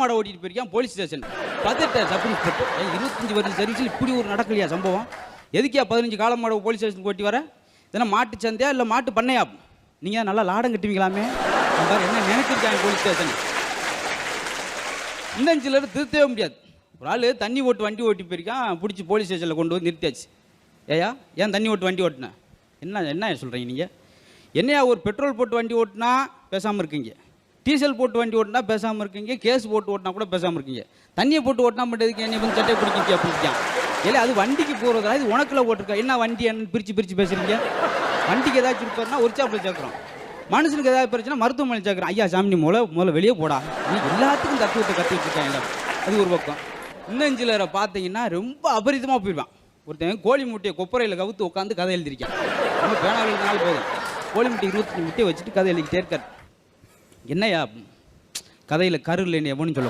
மாட ஓட்டிட்டு போயிருக்கான் போலீஸ் ஸ்டேஷன். பதட்ட சப் இன்ஸ்பெக்டர் இருபத்தஞ்சு வருஷம் சர்வீஸில் இப்படி ஒரு நடக்கலையா சம்பவம்? எதுக்கியா பதினஞ்சு காலம் மாட போலீஸ் ஸ்டேஷனுக்கு ஓட்டி வர? இதெல்லாம் மாட்டு சந்தையா இல்லை மாட்டு பண்ணையா? நீங்கள் நல்லா லாடம் கட்டுவீங்களாமே? என்ன நினைச்சிருக்காங்க போலீஸ் ஸ்டேஷன்? இந்த சிலர் திருத்தவே முடியாது. ஒரு ஆள் தண்ணி ஓட்டு வண்டி ஓட்டி போயிருக்கான் பிடிச்சி போலீஸ் ஸ்டேஷனில் கொண்டு வந்து நிறுத்தியாச்சு. ஏயா ஏன் தண்ணி ஓட்டு வண்டி ஓட்டினேன் என்ன என்ன சொல்கிறீங்க நீங்கள் என்னையா ஒரு பெட்ரோல் போட்டு வண்டி ஓட்டினா பேசாமல் இருக்கீங்க? டீசல் போட்டு வண்டி ஓட்டினா பேசாமல் இருக்கீங்க கேஸ் போட்டு ஓட்டினா கூட பேசாமல் இருக்கீங்க. தண்ணியை போட்டு ஓட்டினா மட்டும் என்னை வந்து சட்டை பிடிக்கிங்க அப்படிங்க இல்லை அது வண்டிக்கு போகிறதா இது உனக்குள்ள ஓட்டிருக்கா? என்ன வண்டி என்னன்னு பிரித்து பிரித்து பேசுறீங்க? வண்டிக்கு ஏதாச்சும் இருப்பாருன்னா ஒரு சாப்பில் சேர்க்குறோம். மனுஷனுக்கு ஏதாவது பிரச்சனை மருத்துவமனை சேர்க்குறோம். ஐயா சாமி நீ முதல்ல வெளியே போடா. நீ எல்லாத்துக்கும் தத்துவத்தை கற்று இருக்காங்க அது ஒரு பக்கம். இன்னும் சிலரை பார்த்தீங்கன்னா ரொம்ப அபரிதமாக போயிடுவான் ஒருத்தன் கோழி முட்டையை கொப்பரையில் கவுத்து உட்காந்து கதை எழுதிருக்கான் நம்ம பேனாவில் எழுதினாலும் போதும். கோழி முட்டை இருபத்தஞ்சு முட்டையை வச்சுட்டு கதை எழுதிக்கிட்டே இருக்காரு. என்னையா? கதையில் கரு இல்லைன்னு எவனும் சொல்ல